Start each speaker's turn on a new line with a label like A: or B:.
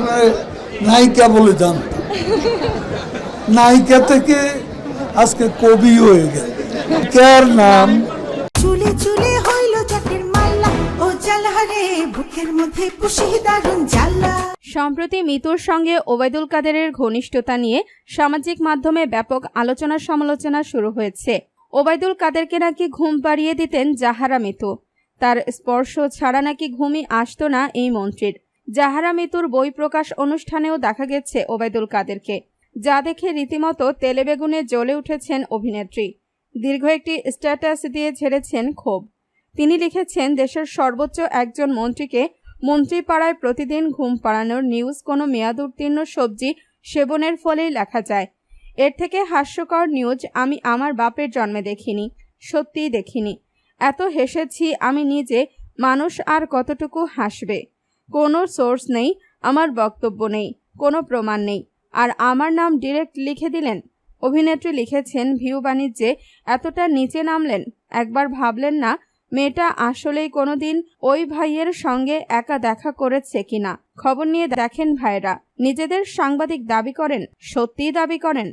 A: সবসময় নায়িকা বলে জানতাম। নায়িকা থেকে আজকে কবি হয়ে গেল। কার নাম
B: চুলে চুলে হইল জাতের মাল্লা ও জালহারে বুকের মধ্যে পুষি দারুণ জ্বালা।
C: সম্প্রতি মিতুর সঙ্গে ওবায়দুল কাদেরের ঘনিষ্ঠতা নিয়ে সামাজিক মাধ্যমে ব্যাপক আলোচনা সমালোচনা শুরু হয়েছে। ওবায়দুল কাদেরকে নাকি ঘুম পাড়িয়ে দিতেন জাহারা মিতু। তার স্পর্শ ছাড়া নাকি ঘুমই আসতো না এই মন্ত্রীর। জাহারা মিতুর বই প্রকাশ অনুষ্ঠানেও দেখা গেছে ওবায়দুল কাদেরকে, যা দেখে রীতিমতো তেলেবেগুনে জ্বলে উঠেছেন অভিনেত্রী। দীর্ঘ একটি স্ট্যাটাস দিয়ে ছেড়েছেন ক্ষোভ। তিনি লিখেছেন, দেশের সর্বোচ্চ একজন মন্ত্রীকে মন্ত্রীপাড়ায় প্রতিদিন ঘুম পাড়ানোর নিউজ কোনো মেয়াদ উত্তীর্ণ সবজি সেবনের ফলেই লেখা যায়। এর থেকে হাস্যকর নিউজ আমি আমার বাপের জন্মে দেখিনি, সত্যিই দেখিনি। এত হেসেছি আমি নিজে, মানুষ আর কতটুকু হাসবে? কোনো সোর্স নেই, আমার বক্তব্য নেই, কোনো প্রমাণ নেই। আর আমার নাম ডিরেক্ট লিখে দিলেন? অভিনেত্রী লিখেছেন ভিউ বাণিজ্যে এতটা নিচে নামলেন, একবার ভাবলেন না, মেয়েটা আসলেই কোনো দিন ওই ভাইয়ের সঙ্গে একা দেখা করেছে কিনা। খবর নিয়ে দেখেন ভাইরা, নিজেদের সাংবাদিক দাবি করেন, সত্যিই দাবি করেন।